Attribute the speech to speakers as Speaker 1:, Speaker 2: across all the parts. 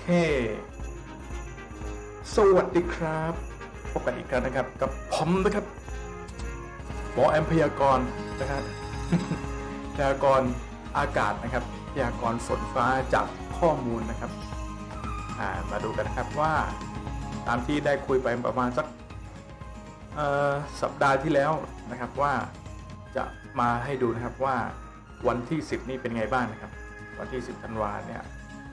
Speaker 1: เค สวัสดีครับพบกันอีกครั้งนะครับ กับผมนะครับ หมอแอมพยากรณ์นะครับพยากรณ์อากาศนะครับพยากรณ์ฝนฟ้าจากข้อมูลนะครับมาดูกันนะครับว่าตามที่ได้คุยไปประมาณสักสัปดาห์ที่แล้วนะครับว่าจะมาให้ดูนะครับว่าวันที่ 10 นี่เป็นไงบ้างนะครับ วันที่ 10ธันวาเนี่ย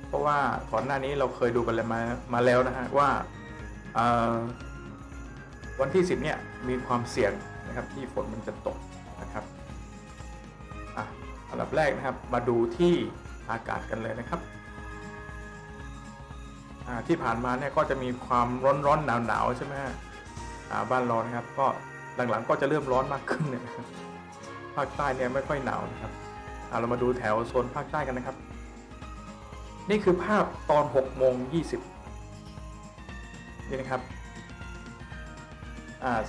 Speaker 1: เพราะว่าก่อนหน้านี้เราเคยดูกันเลยมามาแล้วนะฮะว่าวันที่ 10 เนี่ยมีความเสี่ยงนะครับที่ฝนมันจะตกนะครับอะอันดับแรกนะครับมาดูที่อากาศกันเลยนะครับอ่าที่ผ่านมาเนี่ยก็จะมีความร้อนร้อนหนาวหนาวใช่ไหมฮะอ่าบ้านเรานครับก็หลังๆก็จะเริ่มร้อนมากขึ้นเนี่ยภาคใต้เนี่ยไม่ค่อยหนาวนะครับอ่าเรามาดูแถวโซนภาคใต้กันนะครับ นี่คือภาพตอน6โมง20นี่นะครับ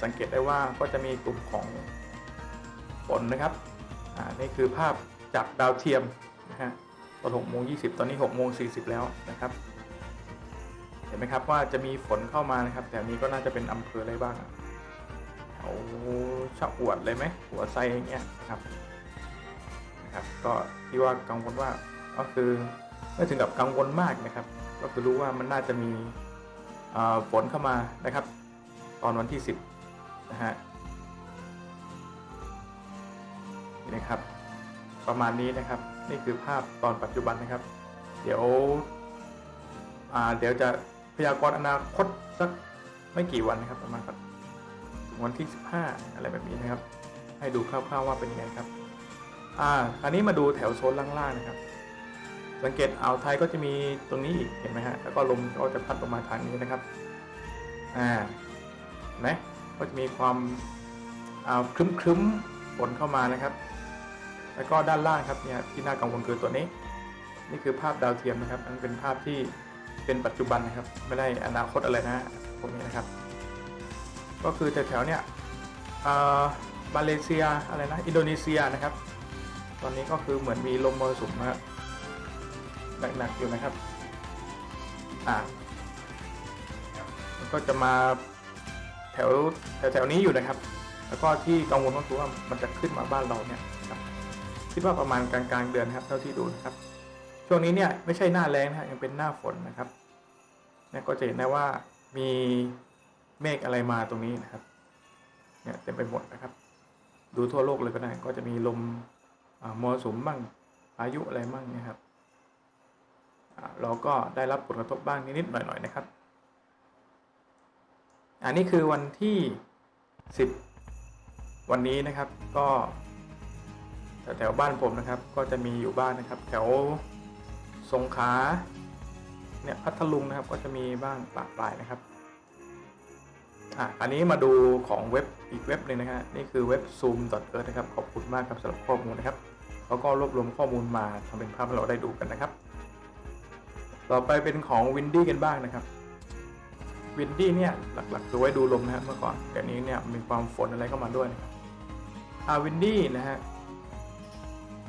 Speaker 1: สังเกตได้ว่าก็จะมีกลุ่มของฝนนะครับนี่คือภาพจากดาวเทียมนะฮะตอน6โมง20 ตอนนี้6โมง40 แล้วนะครับ เห็นไหมครับว่าจะมีฝนเข้ามานะครับ แต่นี้ก็น่าจะเป็นอำเภออะไรบ้างอะแถวชะอวดเลยไหมหัวไซอย่างเงี้ยนะครับนะครับ ก็ที่ว่ากังวลว่าก็คือ ไม่ถึงกับกังวลมากนะครับ ก็คือรู้ว่ามันน่าจะมีฝนเข้ามานะครับ ตอนวันที่ 10นะฮะนี่นะครับ ประมาณนี้นะครับ นี่คือภาพตอนปัจจุบันนะครับ เดี๋ยวเดี๋ยวจะพยากรณ์อนาคตสักไม่กี่วันนะครับ ประมาณสักถึงวันที่ 15 อะไรแบบนี้นะครับ ให้ดูคร่าวๆว่าเป็นยังไงครับ อ่า คราวนี้มาดูแถวโซนล่างๆนะครับ สังเกตอ่าวไทยก็จะมีตรงนี้อีกเห็นไหมฮะแล้วก็ลมก็จะพัดลงมาทางนี้นะครับอ่านไหมก็จะมีความอ่าครึ้มๆฝนเข้ามานะครับ แล้วก็ด้านล่างครับเนี่ยที่น่ากังวลคือตัวนี้ นี่คือภาพดาวเทียมนะครับอันเป็นภาพที่เป็นปัจจุบันนะครับ ไม่ได้อนาคตอะไรนะพวกนี้นะครับ ก็คือแถวๆเนี่ยอ่ามาเลเซียอะไรนะอินโดนีเซียนะครับ ตอนนี้ก็คือเหมือนมีลมมรสุมนะครับ หนักๆอยู่นะครับ อ่ามันก็จะมาแถวแถวแถวนี้อยู่นะครับ แล้วก็ที่กังวลก็คือว่ามันจะขึ้นมาบ้านเราเนี่ยครับคิดว่าประมาณกลางๆเดือนนครับ เท่าที่ดูนะครับ ช่วงนี้เนี่ยไม่ใช่หน้าแรงนะฮะยังเป็นหน้าฝนนะครับเนี่ยก็จะเห็นได้ว่ามีเมฆอะไรมาตรงนี้นะครับ เนี่ยเต็มไปหมดนะครับ ดูทั่วโลกเลยก็ได้ ก็จะมีลมมรสุมบ้างพายุอะไรบ้างนะครับ เราก็ได้รับผลกระทบบ้างนิดๆหน่อยๆนะครับ อันนี้คือวันที่ 10 วันนี้นะครับก็แถวบ้านผมนะครับ ก็จะมีอยู่บ้านนะครับ แถวสงขลาเนี่ยพัทลุงนะครับก็จะมีบ้างปะปลายนะครับอะอันนี้มาดูของเว็บอีกเว็บหนึ่งนะฮะนี่คือเว็บ zoom.earth นะครับ ขอบคุณมากครับสำหรับข้อมูลนะครับเขาก็รวบรวมข้อมูลมาทำเป็นภาพให้เราได้ดูกันนะครับ ต่อไปเป็นของ Windy กันบ้างนะครับวินดี้เนี่ยหลักๆคือไว้ดูลมนะฮะเมื่อก่อนแต่นี้เนี่ยมีความฝนอะไรเข้ามาด้วยนะครับอาวินดี้นะฮะ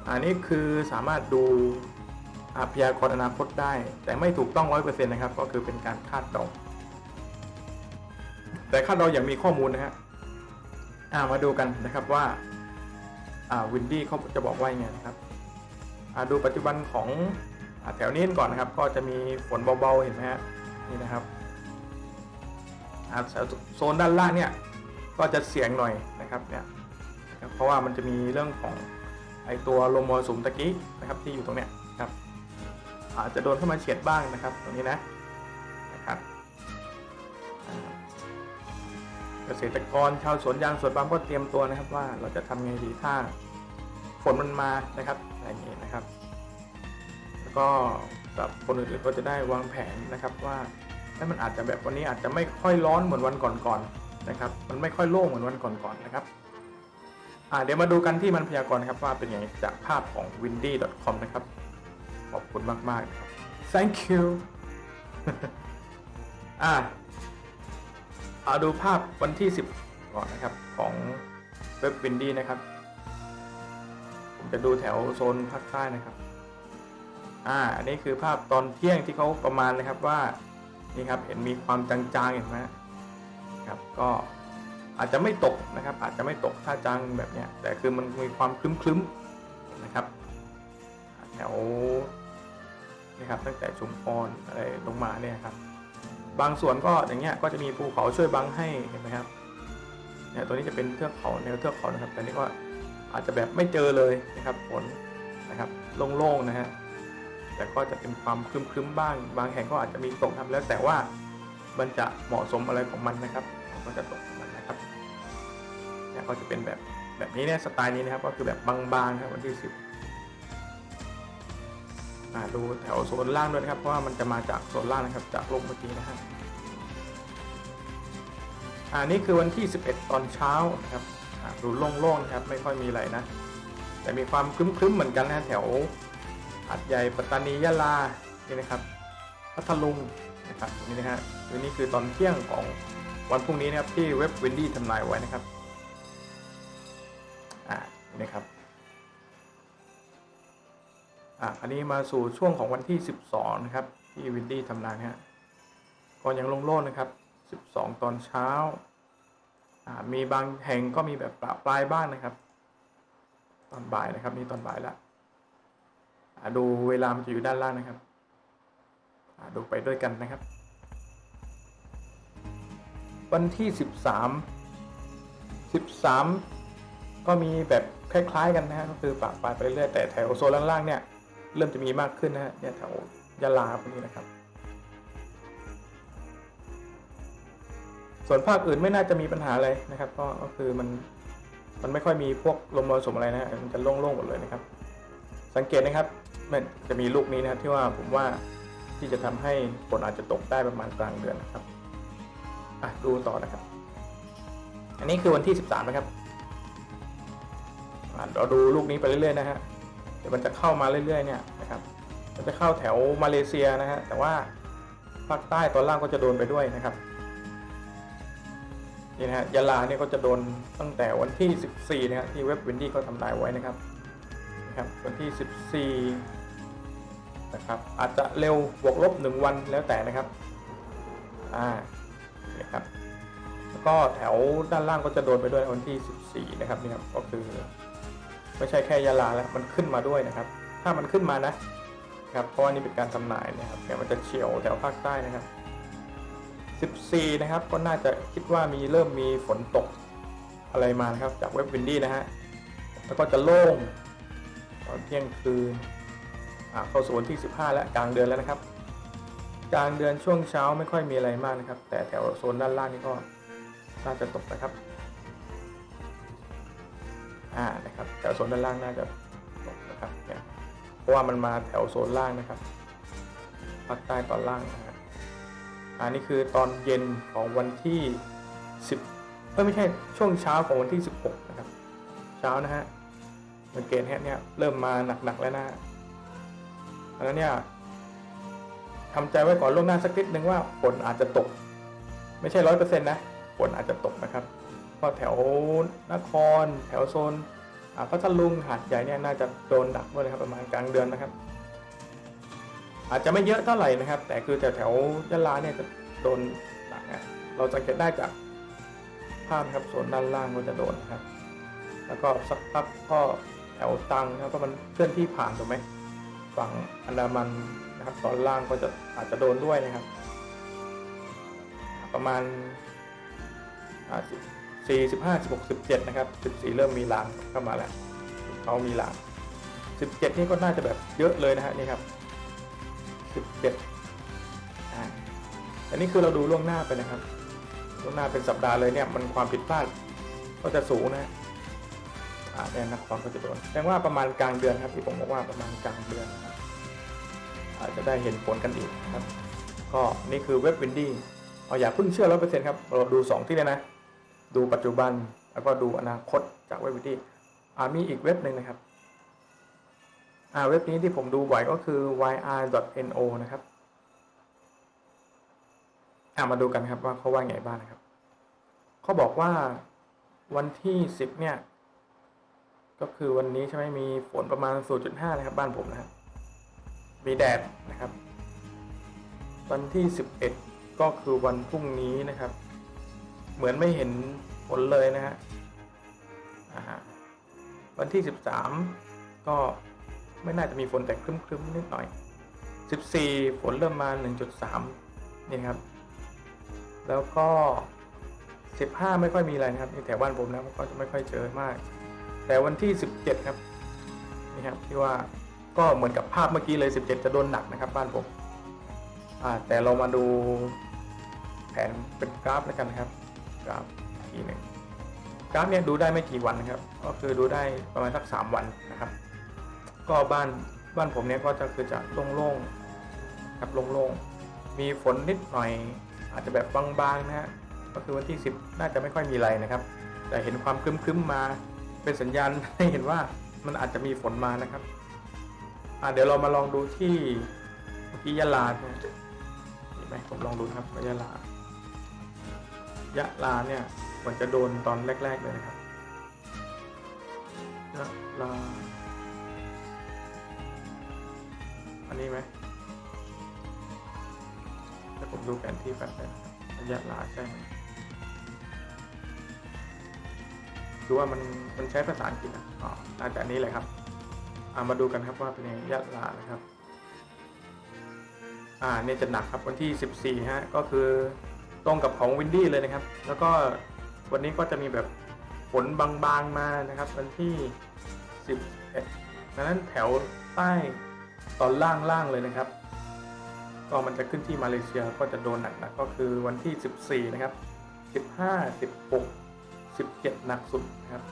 Speaker 1: อันนี้คือสามารถดูอาพยากรณ์อนาคตได้ แต่ไม่ถูกต้องร้อยเปอร์เซ็นต์นะครับ ก็คือเป็นการคาดเดาแต่คาดเดาอย่างมีข้อมูลนะฮะอามาดูกันนะครับว่าอ่าวินดี้เขาจะบอกว่ายังไงนะครับอ่าดูปัจจุบันของ แถวนี้ก่อนนะครับ ก็จะมีฝนเบาๆเห็นไหมฮะนี่นะครับโซนด้านล่างเนี่ยก็จะเสียงหน่อยนะครับเนี่ยเพราะว่ามันจะมีเรื่องของไอตัวลมมรสุมตะกี้นะครับที่อยู่ตรงเนี้ยครับอาจจะโดนเข้ามาเฉียดบ้างนะครับ ตรงนี้นะนะครับเกษตรกรชาวสวนยางสวนปาล์มก็เตรียมตัวนะครับว่าเราจะทำไงดีถ้าฝนมันมานะครับอย่างนี้นะครับ ก็สำหรับคนอื่นๆก็จะได้วางแผนนะครับว่าให้มันอาจจะแบบวันนี้อาจจะไม่ค่อยร้อนเหมือนวันก่อนๆนะครับ มันไม่ค่อยโล่งเหมือนวันก่อนๆนะครับเดี๋ยวมาดูกันที่มันพยากรณ์ครับว่าเป็นยังไงจากภาพของ windy.com นะครับ ขอบคุณมากๆนะครับ thank you อ่าเอาดูภาพวันที่ 10 ก่อนนะครับของเว็บ windy นะครับ ผมจะดูแถวโซนภาคใต้นะครับ อ่าอันนี้คือภาพตอนเที่ยงที่เขาประมาณนะครับว่านี่ครับเห็นมีความจางๆเห็นไหมครับก็อาจจะไม่ตกนะครับ อาจจะไม่ตกถ้าจางแบบเนี้ยแต่คือมันมีความคลึ้มๆนะครับแถวนะครับตั้งแต่ชุมพรอะไรลงมาเนี่ยครับ บางส่วนก็อย่างเงี้ยก็จะมีภูเขาช่วยบังให้เห็นไหมครับเนี่ยตัวนี้จะเป็นเทือกเขาแนวเทือกเขานะครับแต่นี่ก็อาจจะแบบไม่เจอเลยนะครับฝนนะครับโล่งๆนะฮะ แต่ก็จะเป็นความคลึ้มๆบ้าง บางแห่งก็อาจจะมีตกครับแล้วแต่ว่ามันจะเหมาะสมอะไรของมันนะครับมันก็จะตกของมันนะครับเนี่ยก็จะเป็นแบบแบบนี้เนี่ยสไตล์นี้นะครับก็คือแบบบางๆครับวันที่สิบอ่าดูแถวโซนล่างด้วยนะครับเพราะว่ามันจะมาจากโซนล่างนะครับจากลมเมื่อกี้นะครับอ่านี่คือวันที่ 11 ตอนเช้านะครับดูโล่งๆนะครับไม่ค่อยมีอะไรนะ แต่มีความคลึ้มๆเหมือนกันนะแถว หาดใหญ่ปัตตานียะลานี่นะครับพัทลุงนะครับนี่นะฮะวันนี้คือตอนเที่ยงของวันพรุ่งนี้นะครับที่เว็บวินดี้ทำนายไว้นะครับอ่านี่นะครับอ่าอันนี้มาสู่ช่วงของวันที่ 12 นะครับ ที่วินดี้ทำนายฮะก็ยังลงโล่นะครับ 12 ตอนเช้าอ่ามีบางแห่งก็มีแบบปลาปลายบ้างนะครับ ตอนบ่ายนะครับนี่ตอนบ่ายและอ่า ดูเวลามันจะอยู่ด้านล่างนะครับดูไปด้วยกันนะครับ วันที่สิบสามสิบสามก็มีแบบคล้ายๆกันนะฮะก็คือปะปายไปเรื่อยๆแต่แถวโซนล่างๆเนี่ยเริ่มจะมีมากขึ้นนะฮะเนี่ยแถวยะลาพวกนี้นะครับ ส่วนภาคอื่นไม่น่าจะมีปัญหาอะไรนะครับ ก็ก็คือมันมันไม่ค่อยมีพวกลมมรสุมอะไรนะมันจะโล่งๆหมดเลยนะครับ สังเกตนะครับ มันจะมีลูกนี้นะครับที่ว่าผมว่าที่จะทำให้ฝนอาจจะตกได้ประมาณกลางเดือนนะครับอะดูต่อนะครับ อันนี้คือวันที่ 13 นะครับอะเราดูลูกนี้ไปเรื่อยๆนะฮะเดี๋ยวมันจะเข้ามาเรื่อยๆเนี่ยนะครับมันจะเข้าแถวมาเลเซียนะฮะแต่ว่าภาคใต้ตอนล่างก็จะโดนไปด้วยนะครับนี่นะฮะยะลาเนี่ยก็จะโดนตั้งแต่วันที่ 14นะฮะที่เว็บวินดี้เขาทำนายไว้นะครับนะครับ วันที่ 14 นะครับอาจจะเร็วบวกลบ 1 วันแล้วแต่นะครับอ่านะครับแล้วก็แถวด้านล่างก็จะโดนไปด้วยวันที่ 14 นะครับนี่ครับก็คือ ไม่ใช่แค่ยาลาแล้วมันขึ้นมาด้วยนะครับ ถ้ามันขึ้นมานะครับเพราะว่านี่เป็นการทำนายนะครับเดี๋ยมันจะเฉียวแถวภาคใต้นะครับ14 นะครับ ก็น่าจะคิดว่ามีเริ่มมีฝนตกอะไรมานะครับ จากเว็บวินดี้นะฮะแล้วก็จะโล่งตอนเที่ยงคืน เข้าสู่วันที่ 15 แล้วกลางเดือนแล้วนะครับ กลางเดือนช่วงเช้าไม่ค่อยมีอะไรมากนะครับ แต่แถวโซนด้านล่างนี่ก็น่าจะตกนะครับอ่านะครับแถวโซนด้านล่างน่าจะตกนะครับเนี่ยเพราะว่ามันมาแถวโซนล่างนะครับภาคใต้ตอนล่างนะฮะอันนี้คือตอนเย็นของวันที่ 10เอ้ยไม่ใช่ช่วงเช้าของวันที่ 16 นะครับ เช้านะฮะสังเกตฮะเนี่ยเริ่มมาหนักๆแล้วนะ อันนั้นเนี่ยทำใจไว้ก่อนล่วงหน้าสักนิดนึงว่าฝนอาจจะตก ไม่ใช่ร้อยเปอร์เซ็นต์นะฝนอาจจะตกนะครับเพราะแถวนคร แถวโซนอ่าพัทลุงหาดใหญ่เนี่ยน่าจะโดนดักด้วยนะครับประมาณกลางเดือนนะครับ อาจจะไม่เยอะเท่าไหร่นะครับ แต่คือแถวแถวยะลาเนี่ยจะโดนหนักนะเราสังเกตได้จากภาพครับโซนด้านล่างก็จะโดนนะครับ แล้วก็สักพักก็แถวตังนะครับก็มันเคลื่อนที่ผ่านถูกไหม ฝั่งอันดามันนะครับตอนล่างก็จะอาจจะโดนด้วยนะครับ ประมาณสี่สิบห้าสิบหกสิบเจ็ดนะครับสิบสี่เริ่มมีลางเข้ามาแล้วเขามีลางสิบเจ็ดนี่ก็น่าจะแบบเยอะเลยนะฮะนี่ครับสิบเจ็ดอันนี้คือเราดูล่วงหน้าไปนะครับล่วงหน้าเป็นสัปดาห์เลยเนี่ยมันความผิดพลาดก็จะสูงนะอ่าแน่นครก็จะโดนแสดงว่าประมาณกลางเดือนครับที่ผมบอกว่าประมาณกลางเดือนนะ อาจจะได้เห็นผลกันอีกครับ ก็นี่คือเว็บวินดี้เอาอย่าเพิ่งเชื่อร้อยเปอร์เซ็นต์ครับเราดู 2 ที่เลยนะ ดูปัจจุบันแล้วก็ดูอนาคตจากเว็บวินดี้อ่ามีอีกเว็บหนึ่งนะครับอ่าเว็บนี้ที่ผมดูบ่อยก็คือ yr.no นะครับอ่ามาดูกันครับว่าเขาว่าไงบ้างนะครับเขาบอกว่าวันที่ 10 เนี่ย ก็คือวันนี้ใช่ไหมมีฝนประมาณ 0.5 นะครับ บ้านผมนะครับ มีแดดนะครับ วันที่ 11 ก็คือวันพรุ่งนี้นะครับ เหมือนไม่เห็นฝนเลยนะฮะวันที่ 13 ก็ไม่น่าจะมีฝนแต่ครึ้มๆนิดหน่อย 14 ฝนเริ่มมา 1.3 นี่ครับ แล้วก็ 15 ไม่ค่อยมีอะไรนะครับแถวบ้านผมนะก็จะไม่ค่อยเจอมาก แต่วันที่ 17 ครับ นี่ครับที่ว่า ก็เหมือนกับภาพเมื่อกี้เลย 17 จะโดนหนักนะครับบ้านผมแต่เรามาดูแผนเป็นกราฟแล้วกันนะครับ กราฟอีกทีหนึ่งกราฟเนี่ยดูได้ไม่กี่วันนะครับ ก็คือดูได้ประมาณสัก 3 วันนะครับ ก็บ้านบ้านผมเนี่ยก็จะคือจะโล่งๆครับโล่งๆมีฝนนิดหน่อย อาจจะแบบบางๆนะฮะก็คือวันที่ 10 น่าจะไม่ค่อยมีอะไรนะครับ แต่เห็นความครึ้มๆมาเป็นสัญญาณให้เห็นว่ามันอาจจะมีฝนมานะครับ อ่าเดี๋ยวเรามาลองดูที่เมื่อกี้ยะลาใช่ไหมเห็นไหมผมลองดูครับว่ายะลายะลาเนี่ยมันจะโดนตอนแรก ๆ เลยนะครับยะลาอันนี้ไหมถ้าผมดูแผนที่แป๊บนึงยะลาใช่ไหมดูว่ามันมันใช้ภาษาอังกฤษอะอ๋อน่าจะนี้เลยครับามาดูกันครับว่าเป็นยังไงยะลานะครับอ่าเนี่ยจะหนักครับวันที่ 14ฮะก็คือตรงกับของวินดี้เลยนะครับ แล้วก็วันนี้ก็จะมีแบบฝนบางๆมานะครับ วันที่ 11ดังนั้นแถวใต้ตอนล่างๆเลยนะครับ ก็มันจะขึ้นที่มาเลเซียก็จะโดนหนักๆก็คือวันที่ 14 นะครับ 15 16 17 หนักสุดนะครับ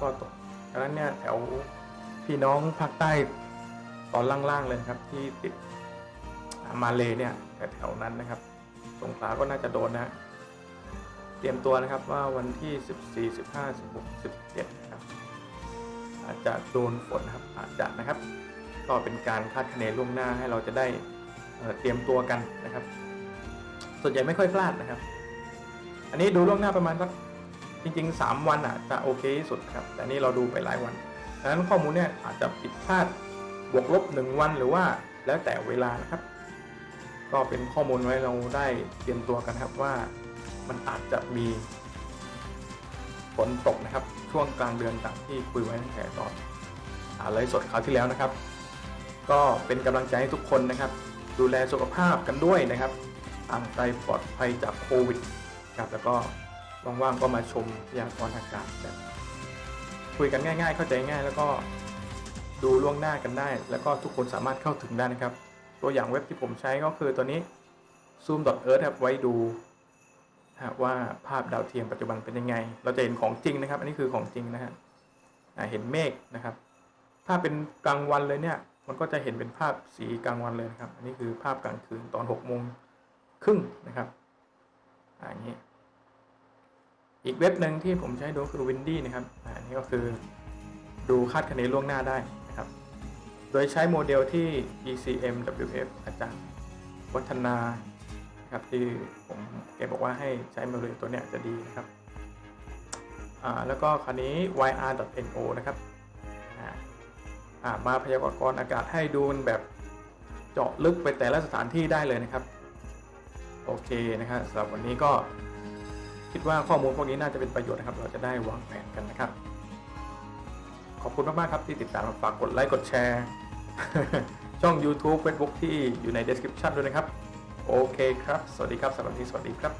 Speaker 1: ก็ตกดังนั้นเนี่ยแถว พี่น้องภาคใต้ตอนล่างๆเลยนะครับ ที่ติดมาเลเนี่ยแถวๆนั้นนะครับ สงขลาก็น่าจะโดนนะเตรียมตัวนะครับว่าวันที่ 14 15 16 17นะครับอาจจะโดนฝนนะครับอาจจะนะครับ ก็เป็นการคาดคะเนล่วงหน้าให้เราจะได้เเตรียมตัวกันนะครับ ส่วนใหญ่ไม่ค่อยพลาดนะครับ อันนี้ดูล่วงหน้าประมาณสักจริงๆ 3 วันอะจะโอเคที่สุดครับ แต่นี่เราดูไปหลายวัน ดังนั้นข้อมูลเนี่ยอาจจะผิดพลาดบวกลบหนึ่งวันหรือว่าแล้วแต่เวลานะครับ ก็เป็นข้อมูลไว้เราได้เตรียมตัวกันครับว่ามันอาจจะมีฝนตกนะครับ ช่วงกลางเดือนตามที่คุยไว้ตั้งแต่ตอนอาไลฟ์สดคราวที่แล้วนะครับ ก็เป็นกำลังใจให้ทุกคนนะครับ ดูแลสุขภาพกันด้วยนะครับห่างไกลปลอดภัยจากโควิดครับแล้วก็ว่างๆก็มาชมพยากรณ์อากาศแบบ คุยกันง่าย ๆ เข้าใจง่าย แล้วก็ดูล่วงหน้ากันได้ แล้วก็ทุกคนสามารถเข้าถึงได้นะครับ ตัวอย่างเว็บที่ผมใช้ก็คือตัวนี้ zoom.earth ครับไว้ดูว่าภาพดาวเทียมปัจจุบันเป็นยังไง เราจะเห็นของจริงนะครับ อันนี้คือของจริงนะฮะเห็นเมฆนะครับ ถ้าเป็นกลางวันเลยเนี่ยมันก็จะเห็นเป็นภาพสีกลางวันเลยนะครับ อันนี้คือภาพกลางคืนตอน6โมงครึ่งนะครับอย่างนี้ อีกเว็บหนึ่งที่ผมใช้ดูคือ Windy นะครับอันนี้ก็คือดูคาดคะเนล่วงหน้าได้นะครับ โดยใช้โมเดลที่ ECM WF อาจารย์วัฒนาครับที่ผมแกบอกว่าให้ใช้โมเดลตัวเนี้ยจะดีนะครับแล้วก็คราวนี้ yr.no นะครับมาพยากรณ์อากาศให้ดูแบบเจาะลึกไปแต่ละสถานที่ได้เลยนะครับ โอเคนะครับสำหรับวันนี้ก็ คิดว่าข้อมูลพวกนี้น่าจะเป็นประโยชน์นะครับ เราจะได้วางแผนกันนะครับ ขอบคุณมาก ๆ ครับที่ติดตามฝากกดไลค์กดแชร์ ช่อง YouTube Facebook ที่อยู่ใน description ด้วยนะครับ โอเคครับ สวัสดีครับสำหรับนี้สวัสดีครับ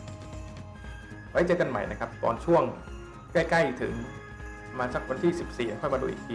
Speaker 1: ไว้เจอกันใหม่นะครับ ตอนช่วงใกล้ ๆ ถึงมาสักวันที่ 14ค่อยมาดูอีกที